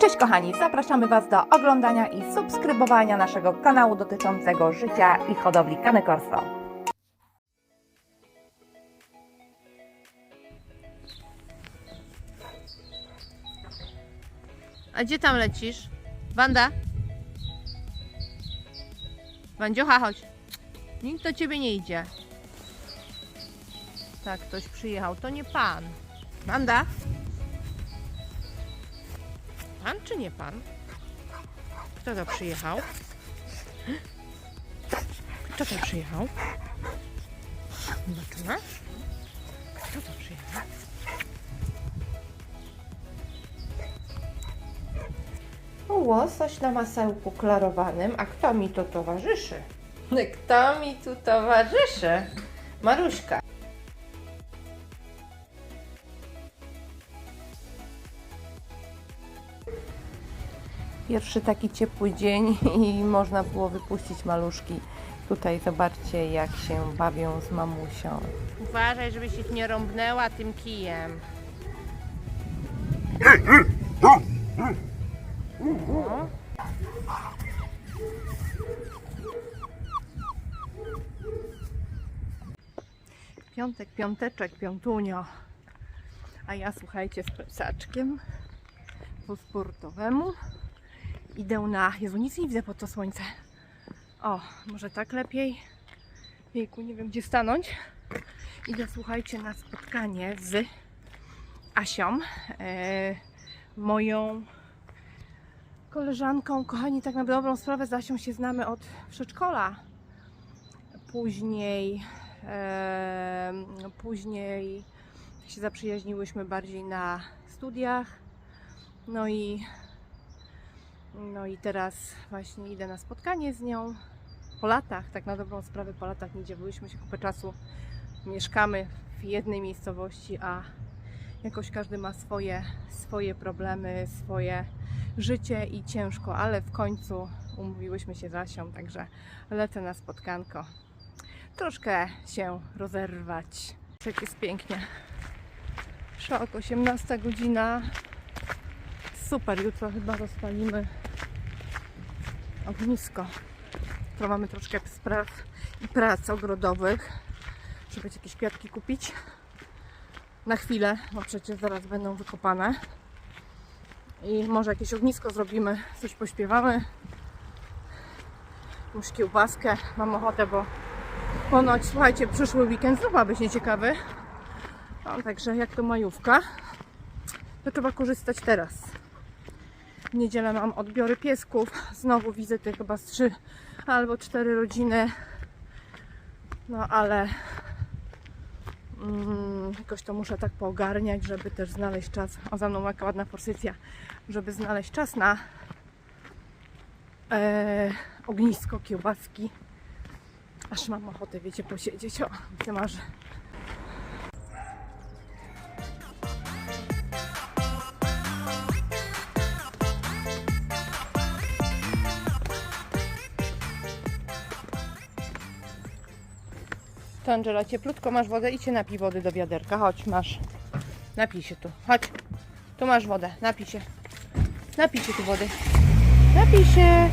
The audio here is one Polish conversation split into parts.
Cześć kochani, zapraszamy Was do oglądania i subskrybowania naszego kanału dotyczącego życia i hodowli Cane Corso. A gdzie tam lecisz? Wanda? Wandziocha, chodź. Nikt do ciebie nie idzie. Tak, ktoś przyjechał. To nie pan. Wanda? Pan czy nie pan? Kto to przyjechał? Kto to przyjechał? Zobaczymy. Kto to przyjechał? Łosoś na masełku klarowanym, a kto mi tu towarzyszy? Kto mi tu towarzyszy? Maruśka. Pierwszy taki ciepły dzień i można było wypuścić maluszki. Tutaj zobaczcie jak się bawią z mamusią. Uważaj, żebyś ich nie rąbnęła tym kijem. No. Piątek, piąteczek, piątunio. A ja słuchajcie z plecaczkiem po sportowemu. Idę na... Jezu, nic nie widzę pod to słońce. O, może tak lepiej? Jejku, nie wiem gdzie stanąć. Idę, słuchajcie, na spotkanie z Asią, e, moją koleżanką. Kochani, tak na dobrą sprawę z Asią się znamy od przedszkola. Później, e, później się zaprzyjaźniłyśmy bardziej na studiach. No i, no i teraz właśnie idę na spotkanie z nią. Po latach, tak na dobrą sprawę, po latach nie byłyśmy się kupę czasu. Mieszkamy w jednej miejscowości, a jakoś każdy ma swoje, swoje problemy, swoje życie i ciężko, ale w końcu umówiłyśmy się z Asią, także lecę na spotkanko. Troszkę się rozerwać. Jak jest pięknie. Szok, 18 godzina. Super, jutro chyba rozpalimy ognisko. Jutro mamy troszkę spraw i prac ogrodowych, żeby jakieś kwiatki kupić. Na chwilę, bo przecież zaraz będą wykopane. I może jakieś ognisko zrobimy, coś pośpiewamy. Już kiełbaskę. Mam ochotę, bo ponoć, słuchajcie, przyszły weekend znów ma być nieciekawy. No, także jak to majówka, to trzeba korzystać teraz. W niedzielę mam odbiory piesków. Znowu wizyty chyba z trzy albo cztery rodziny. No ale mm, jakoś to muszę tak poogarniać, żeby też znaleźć czas. O, za mną jaka ładna forsycja. Żeby znaleźć czas na e, ognisko, kiełbaski. Aż mam ochotę, wiecie, posiedzieć. O, widzę marzę. To Angela, cieplutko, masz wodę? Idźcie napij wody do wiaderka. Chodź, masz. Napij się tu. Chodź. Tu masz wodę. Napij się. Napij się tu wody. Napij się.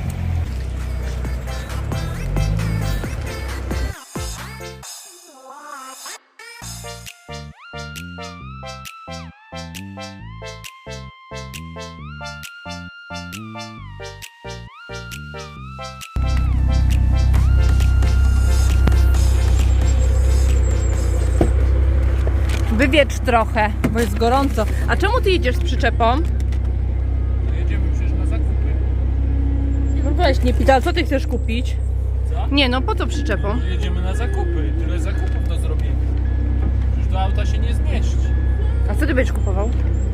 Wywiecz trochę, bo jest gorąco. A czemu ty jedziesz z przyczepą? Jedziemy przecież na zakupy. No weź, nie pita, co ty chcesz kupić? Co? Nie no, po co przyczepą? No jedziemy na zakupy. Tyle zakupów do zrobienia. Przecież do auta się nie zmieści. A co ty będziesz kupował?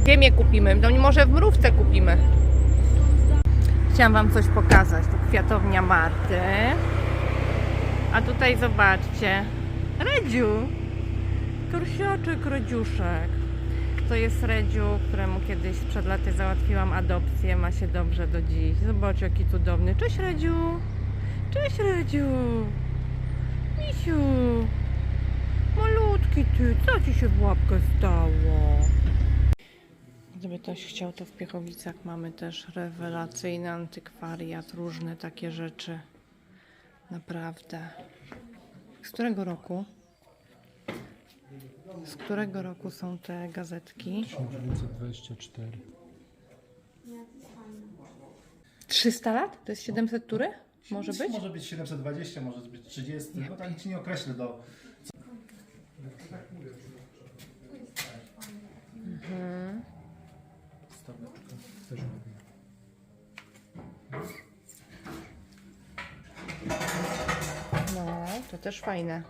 Ziemię kupimy, no może w mrówce kupimy. Chciałam wam coś pokazać. Tu kwiatownia Marty. A tutaj zobaczcie. Redziu. Torsiaczek Redziuszek. To jest Redziu, któremu kiedyś przed laty załatwiłam adopcję. Ma się dobrze do dziś. Zobacz jaki cudowny. Cześć Redziu. Cześć Redziu. Misiu. Malutki ty, co ci się w łapkę stało? Gdyby ktoś chciał, to w Piechowicach mamy też rewelacyjny antykwariat, różne takie rzeczy. Naprawdę. Z którego roku? Z którego roku są te gazetki? 1924. 300 lat? To jest 700 tury? Może być? Może być 720, może być 30. No tak ci nie określę do. Staweczka. Też ładnie. No, to też fajne.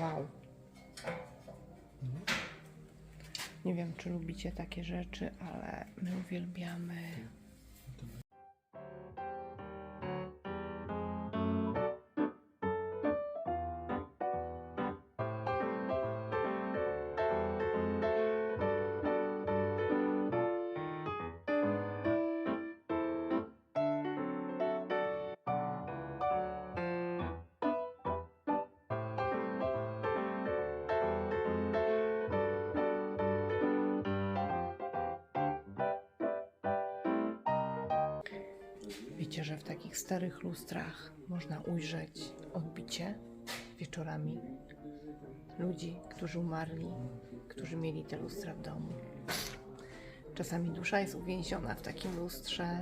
Wow. Nie wiem, czy lubicie takie rzeczy, ale my uwielbiamy. Wiecie, że w takich starych lustrach można ujrzeć odbicie wieczorami ludzi, którzy umarli, którzy mieli te lustra w domu. Czasami dusza jest uwięziona w takim lustrze.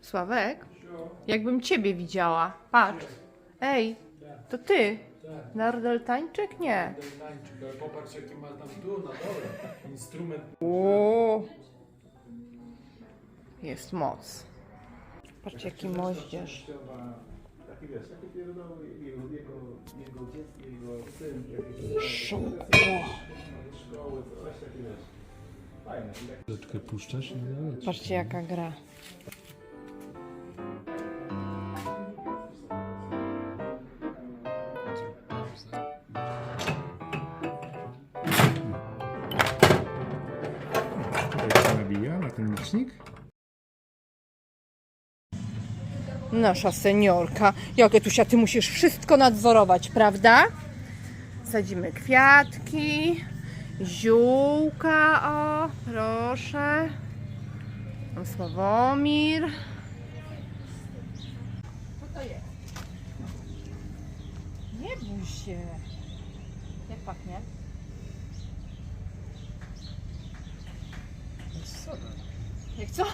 Sławek, jakbym ciebie widziała. Patrz. Ej, to ty. Nardeltańczyk? Nie. Tańczyk, ale popatrz jaki ma tam tu na dole instrument. O! Jest moc. Patrzcie, jaki moździerz. Taki wiesz, taki pierdoły, jego, jego, jego dziecko, jego syn, jakieś Szumło. szkoły, coś takie wiesz. Fajne. i tak- Leczkę puszczasz. Patrzcie, jaka gra. Nasza seniorka. Jakie Tusia, ty musisz wszystko nadzorować, prawda? Sadzimy kwiatki, ziółka, o, proszę. Pan Sławomir. Co to jest? Nie bój się. Jak pachnie? Jak co?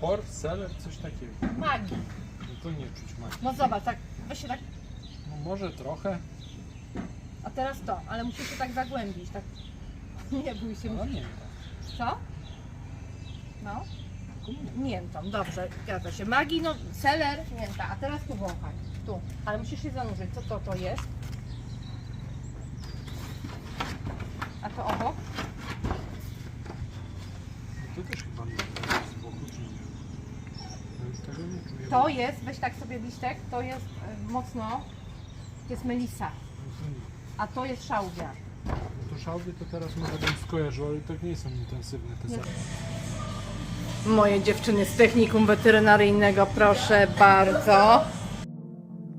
Por, seler, coś takiego. Magii. No to nie czuć magii. No zobacz, tak, weź się tak, No może trochę, a teraz to, ale musisz się tak zagłębić, tak. Nie bój się. ale nie. Co? No. Miętą, dobrze, zgadza się. Magii, no, seler, mięta, a teraz tu wąchaj, tu. Ale musisz się zanurzyć, co to to jest? A to obok? No to też chyba nie z boku czy nie? No już tego nie czuję. To jest, weź tak sobie listek, to jest e, mocno, to jest melisa, a to jest szałwia. No to szałdy to teraz może bym skojarzył, ale tak nie są intensywne te zapachy. Moje dziewczyny z technikum weterynaryjnego, proszę bardzo.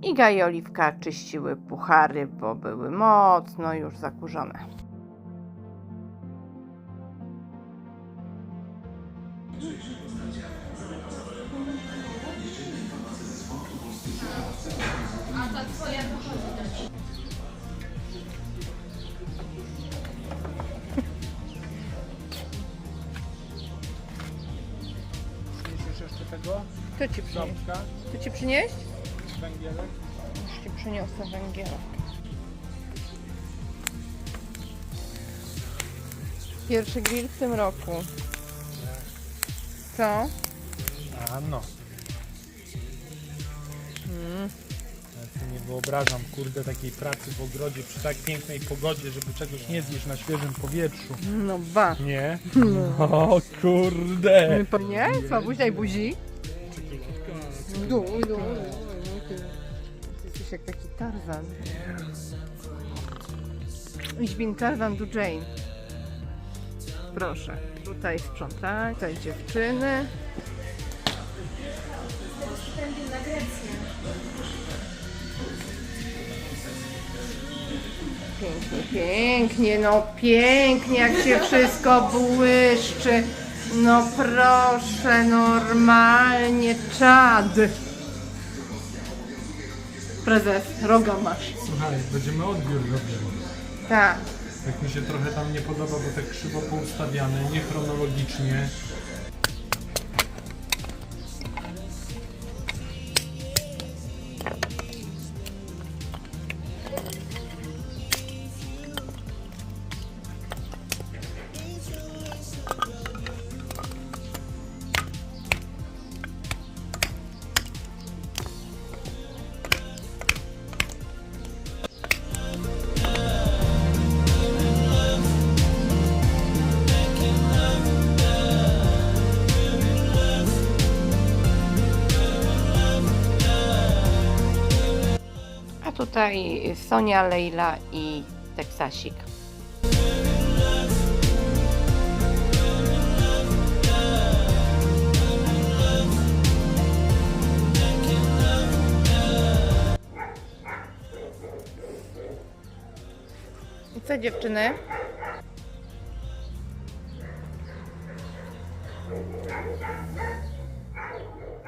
Iga i Oliwka czyściły puchary, bo były mocno już zakurzone. Ząbka, Kto ci przynieść? węgielek? Już ci przyniosę węgielek. Pierwszy grill w tym roku. Co? A no. Mm. Ja sobie nie wyobrażam, kurde, takiej pracy w ogrodzie przy tak pięknej pogodzie, żeby czegoś nie zjeść na świeżym powietrzu. No ba. Nie? O kurde! Nie? Słabuś, daj buzi. Dół, w dół. Ty jesteś jak taki Tarzan. Ich bin Tarzan to Jane. Proszę, tutaj sprzątać, tutaj dziewczyny. Pięknie, pięknie, no pięknie, jak się wszystko błyszczy. No proszę, normalnie czad. Prezes, roga masz. Słuchaj, będziemy odbiór robili. Tak. Tak mi się trochę tam nie podoba, bo tak krzywo poustawiane, niechronologicznie. Tutaj Sonia, Leila i Teksasik. I co dziewczyny?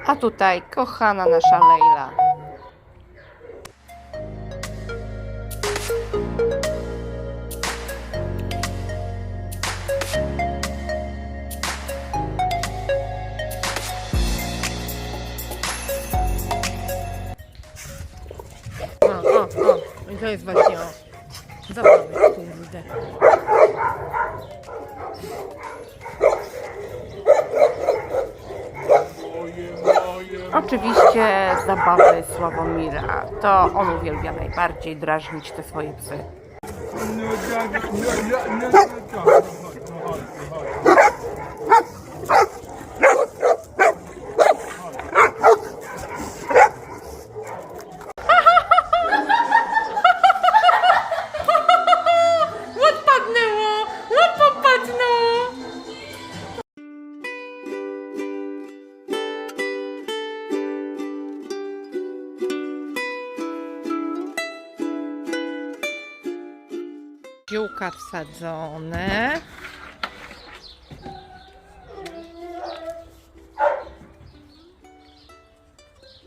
A tutaj kochana nasza Leila. To jest właśnie o. Zabawy, kurde. Oczywiście zabawy Sławomira. To on uwielbia najbardziej drażnić te swoje psy. Odpadnęło!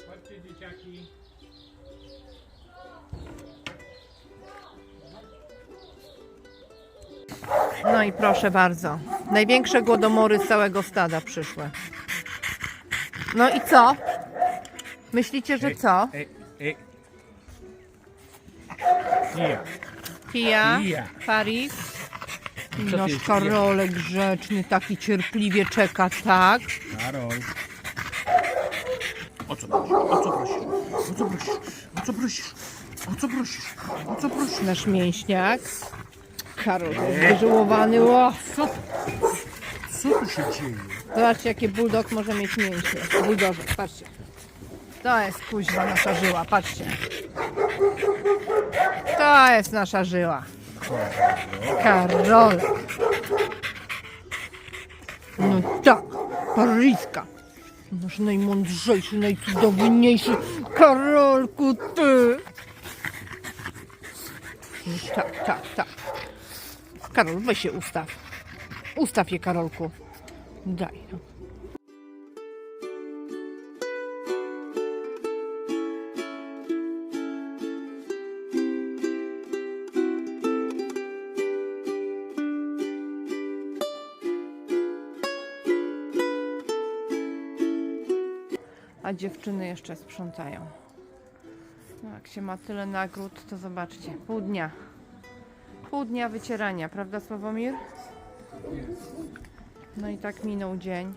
Chodźcie dzieciaki. No i proszę bardzo. Największe głodomory z całego stada przyszły. No i co? Myślicie, że co? Ej, ej. Nie. Pija? Pija. Paris? Co Nasz jest Karolek grzeczny, taki cierpliwie czeka, tak? Karol. O co prosisz? O co prosisz? O co prosisz? O co prosisz? O co prosisz? O co prosisz? Nasz mięśniak. Karol jest wyżyłowany. O, Co? Co tu się dzieje? zobaczcie, jaki bulldog może mieć mięśnie. Bulldozek, patrzcie. To jest kuźwa nasza żyła, patrzcie. To jest nasza żyła. Karolek. No tak, Paryska. Nasz najmądrzejszy, najcudowniejszy Karolku, ty. Tak, tak, tak. Karol, weź się ustaw. Ustaw je, Karolku. Daj. no. A dziewczyny jeszcze sprzątają. No, jak się ma tyle nagród, to zobaczcie. Pół dnia. Pół dnia wycierania, prawda Sławomir? No i tak minął dzień.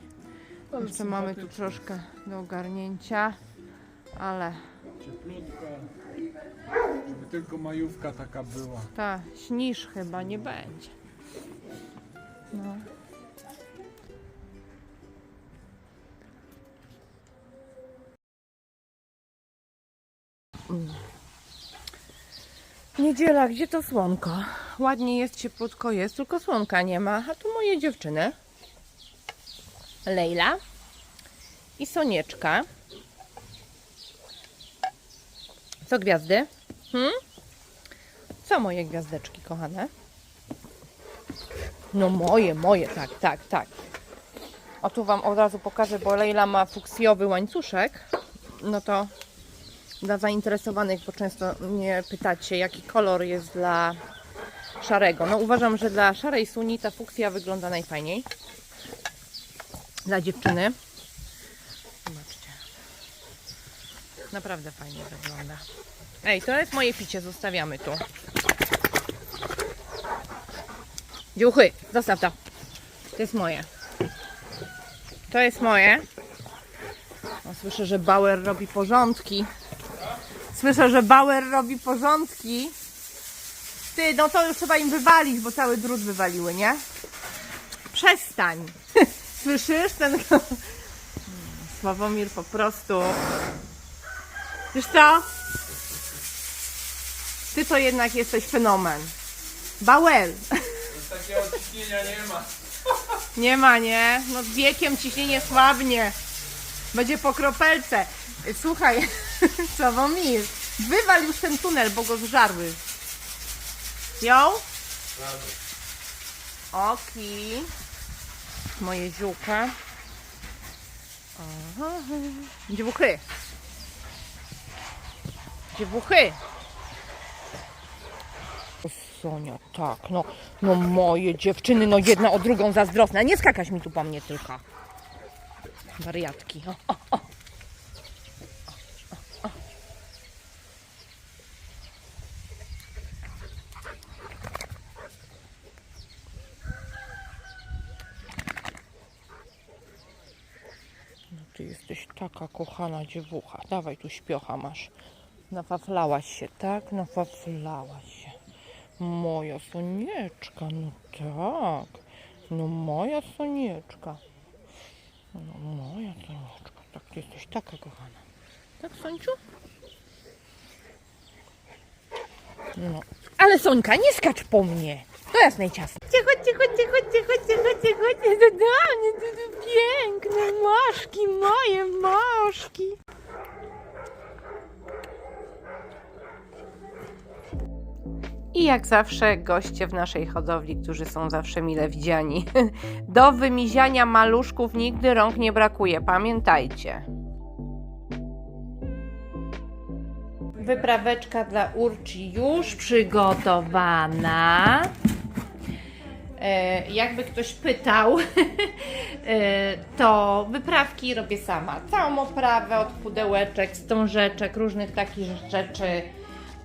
Jeszcze mamy tu troszkę do ogarnięcia, ale Cieplutko. Żeby tylko majówka taka była. ta śniż chyba nie będzie. No. Niedziela, gdzie to słonko? Ładnie jest, cieplutko jest, tylko słonka nie ma. A tu moje dziewczyny. Lejla i Sonieczka. Co gwiazdy? Hmm? Co moje gwiazdeczki, kochane? No moje, moje, tak, tak, tak. O tu Wam od razu pokażę, bo Leila ma fuksjowy łańcuszek. No to dla zainteresowanych, bo często mnie pytacie, jaki kolor jest dla szarego. No uważam, że dla szarej suni ta fuksja wygląda najfajniej. Dla dziewczyny. Zobaczcie. Naprawdę fajnie wygląda. Ej, to jest moje picie, zostawiamy tu. Dziuchy, zostaw to. To jest moje. To jest moje. Słyszę, że Bauer robi porządki. Słyszę, że Bauer robi porządki. Ty, no to już trzeba im wywalić, bo cały drut wywaliły, nie? Przestań. Słyszysz ten... Sławomir po prostu... Wiesz co? Ty to jednak jesteś fenomen. Bauer. Takiego ciśnienia nie ma. Nie ma, nie? No z wiekiem ciśnienie słabnie. Będzie po kropelce. Słuchaj, Sławomir, wywal już ten tunel, bo go zżarły. Ją? Oki. Moje ziółka. Aha. Dziewuchy. Dziewuchy. Sonia, tak, no, no moje dziewczyny, no jedna o drugą zazdrosna. Nie skakać mi tu po mnie tylko. Wariatki. O, o, o. No ty jesteś taka kochana dziewucha. Dawaj tu śpiocha masz. Nafaflałaś się, tak? Nafaflałaś się. Moja Sonieczka, no tak. No moja Sonieczka. No moja Sonieczka, tak ty jesteś taka kochana. Tak, Sońciu? No. Ale Sońka, nie skacz po mnie. To jasne ciasto. Chodźcie, chodźcie, chodźcie, chodźcie, chodźcie, chodźcie, do mnie. To, to piękne moszki, moje moszki. I jak zawsze goście w naszej hodowli, którzy są zawsze mile widziani. Do wymiziania maluszków nigdy rąk nie brakuje, pamiętajcie. Wypraweczka dla Urci już przygotowana. E, jakby ktoś pytał, e, to wyprawki robię sama. Całą oprawę od pudełeczek, wstążeczek, różnych takich rzeczy.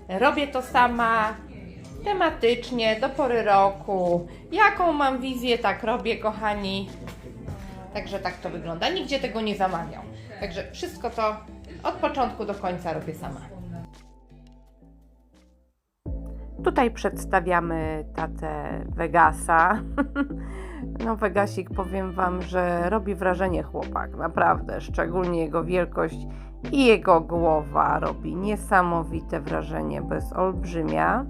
Robię to sama, tematycznie, do pory roku. Jaką mam wizję, tak robię, kochani. Także tak to wygląda. Nigdzie tego nie zamawiam. Także wszystko to od początku do końca robię sama. Tutaj przedstawiamy tatę Vegasa. No, Vegasik, powiem Wam, że robi wrażenie chłopak, naprawdę. Szczególnie jego wielkość i jego głowa robi niesamowite wrażenie, jest olbrzymia.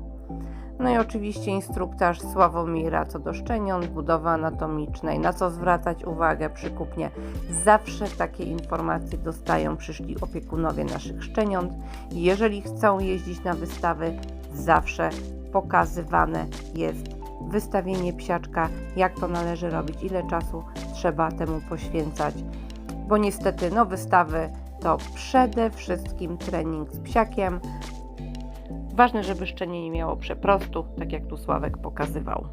No i oczywiście instruktaż Sławomira co do szczeniąt, budowy anatomicznej, na co zwracać uwagę przy kupnie. Zawsze takie informacje dostają przyszli opiekunowie naszych szczeniąt. Jeżeli chcą jeździć na wystawy, zawsze pokazywane jest wystawienie psiaczka, jak to należy robić, ile czasu trzeba temu poświęcać. Bo niestety, no wystawy to przede wszystkim trening z psiakiem, Ważne, żeby szczenie nie miało przeprostu, tak jak tu Sławek pokazywał.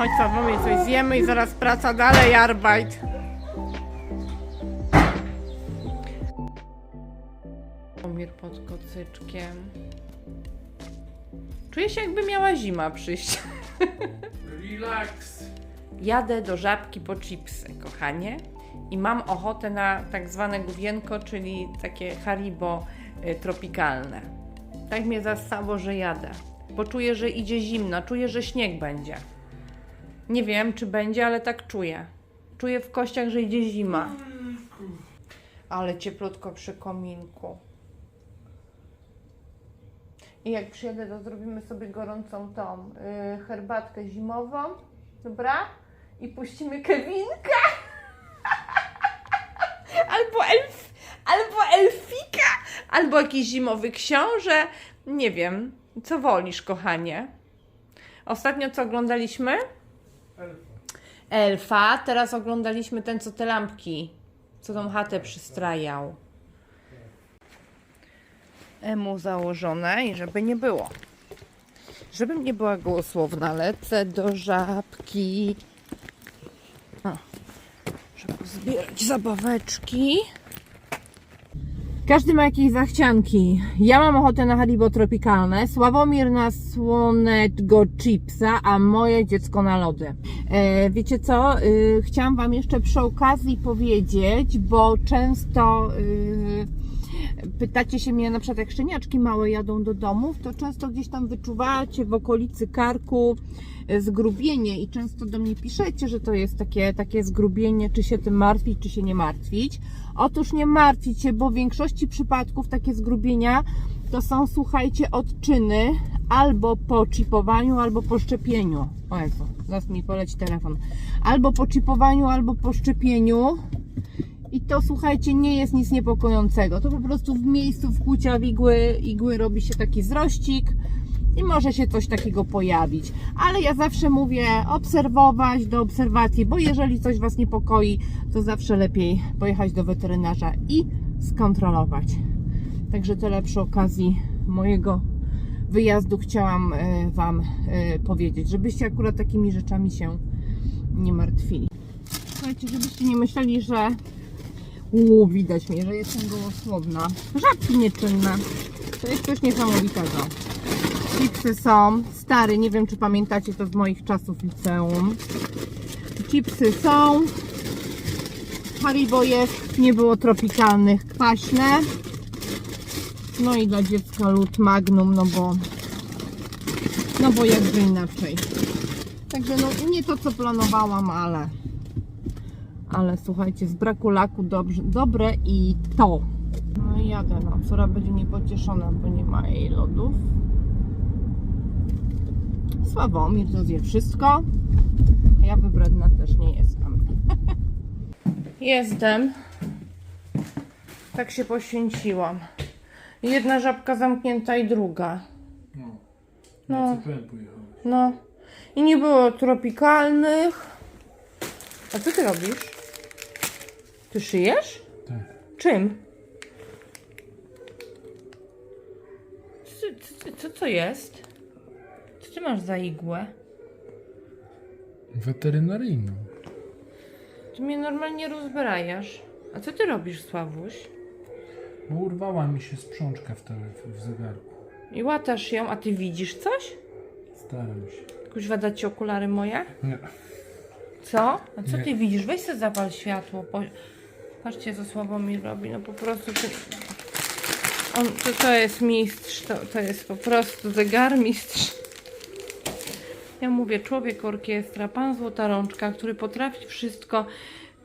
Chodź Sławomir, coś zjemy i zaraz praca dalej, Arbeit. Sławomir pod kocyczkiem. Czuję się jakby miała zima przyjść. Relax. Jadę do żabki po chipsy, kochanie. I mam ochotę na tak zwane gówienko, czyli takie haribo y, tropikalne. Tak mnie zastało, że jadę. Bo czuję, że idzie zimno, czuję, że śnieg będzie. Nie wiem, czy będzie, ale tak czuję. Czuję w kościach, że idzie zima. Ale cieplutko przy kominku. I jak przyjadę, to zrobimy sobie gorącą tą y, herbatkę zimową, dobra? i puścimy Kevinka. albo elf, albo elfika, albo jakiś zimowy książę. Nie wiem, co wolisz, kochanie. Ostatnio co oglądaliśmy? Elfa. Teraz oglądaliśmy ten, co te lampki, co tą chatę przystrajał. Emu założone i żeby nie było. Żebym nie była gołosłowna, lecę do żabki. O, żeby zbierać zabaweczki. Każdy ma jakieś zachcianki. Ja mam ochotę na Haribo tropikalne, Sławomir na słoneczko chipsa, a moje dziecko na lody. E, wiecie co? E, chciałam Wam jeszcze przy okazji powiedzieć, bo często e, pytacie się mnie, na przykład jak szczeniaczki małe jadą do domów, to często gdzieś tam wyczuwacie w okolicy karku zgrubienie i często do mnie piszecie, że to jest takie, takie zgrubienie, czy się tym martwić, czy się nie martwić. Otóż nie martwić się, bo w większości przypadków takie zgrubienia to są, słuchajcie, odczyny albo po chipowaniu, albo po szczepieniu. O Jezu, zaraz mi poleci telefon. Albo po chipowaniu, albo po szczepieniu. I to słuchajcie, nie jest nic niepokojącego. To po prostu w miejscu wkłucia w igły, igły robi się taki zrościk i może się coś takiego pojawić. Ale ja zawsze mówię obserwować do obserwacji, bo jeżeli coś Was niepokoi, to zawsze lepiej pojechać do weterynarza i skontrolować. Także tyle przy okazji mojego wyjazdu chciałam e, Wam e, powiedzieć, żebyście akurat takimi rzeczami się nie martwili. Słuchajcie, żebyście nie myśleli, że Uuu, widać mnie, że jestem gołosłowna. Żabki nieczynne. To jest coś niesamowitego. Chipsy są. Stary, nie wiem czy pamiętacie to z moich czasów liceum. Chipsy są. Haribo jest. Nie było tropikalnych, kwaśne. No i dla dziecka lód magnum, no bo no bo jakby inaczej. Także no nie to co planowałam, ale ale słuchajcie, z braku laku dobrze, dobre i to. No i jadę, no. Będzie niepocieszona, bo nie ma jej lodów. Sławomir to zje wszystko. Ja wybredna też nie jestem. Jestem. Tak się poświęciłam. Jedna żabka zamknięta i druga. No. No. No. I nie było tropikalnych. A co ty robisz? Ty szyjesz? Tak. Czym? Co, co, co, co jest? Co ty masz za igłę? Weterynaryjną. Ty mnie normalnie rozbrajasz. A co ty robisz, Sławuś? Bo urwała mi się sprzączka w, tele, w zegarku. I łatasz ją, a ty widzisz coś? Staram się. Kuźwa dać ci okulary moje? Nie. Co? A co Nie. ty widzisz? Weź sobie zapal światło. Po... Patrzcie, co Sławomir robi. No po prostu... Ty... On, to, to jest mistrz. To, to jest po prostu zegarmistrz. Ja mówię, człowiek orkiestra, pan Złota Rączka, który potrafi wszystko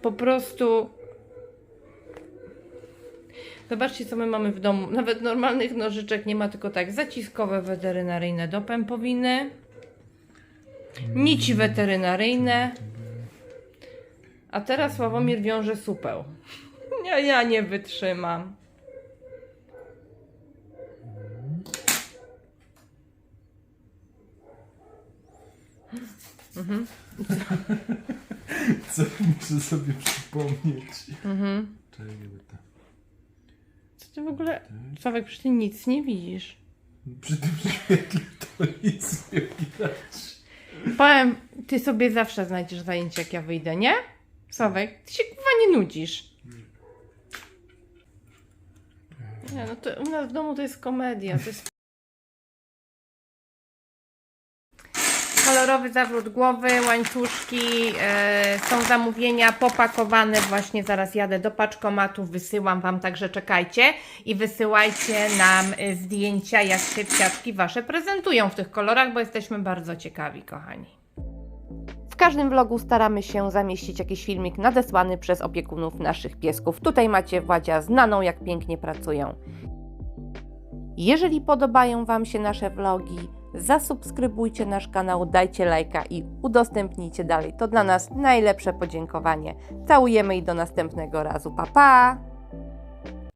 po prostu... Zobaczcie, co my mamy w domu. Nawet normalnych nożyczek nie ma, tylko tak zaciskowe weterynaryjne do pępowiny, nici weterynaryjne, a teraz Sławomir wiąże supeł. Ja, ja nie wytrzymam. Co muszę sobie przypomnieć? Mhm. Czekaj, by to. Co ty w ogóle... Sławek, przecież ty nic nie widzisz. Przy tym świetle to nic nie widać. Powiem, ty sobie zawsze znajdziesz zajęcie, jak ja wyjdę, nie? Sławek, ty się kurwa nie nudzisz. Nie, no to u nas w domu to jest komedia, to jest... Kolorowy zawrót głowy, łańcuszki, e, są zamówienia popakowane, właśnie zaraz jadę do paczkomatu, wysyłam Wam, także czekajcie i wysyłajcie nam e, zdjęcia, jak się kwiatki Wasze prezentują w tych kolorach, bo jesteśmy bardzo ciekawi, kochani. W każdym vlogu staramy się zamieścić jakiś filmik nadesłany przez opiekunów naszych piesków. Tutaj macie Władzia znaną, jak pięknie pracują. Jeżeli podobają Wam się nasze vlogi, zasubskrybujcie nasz kanał, dajcie lajka i udostępnijcie dalej. To dla nas najlepsze podziękowanie. Całujemy i do następnego razu. Pa pa!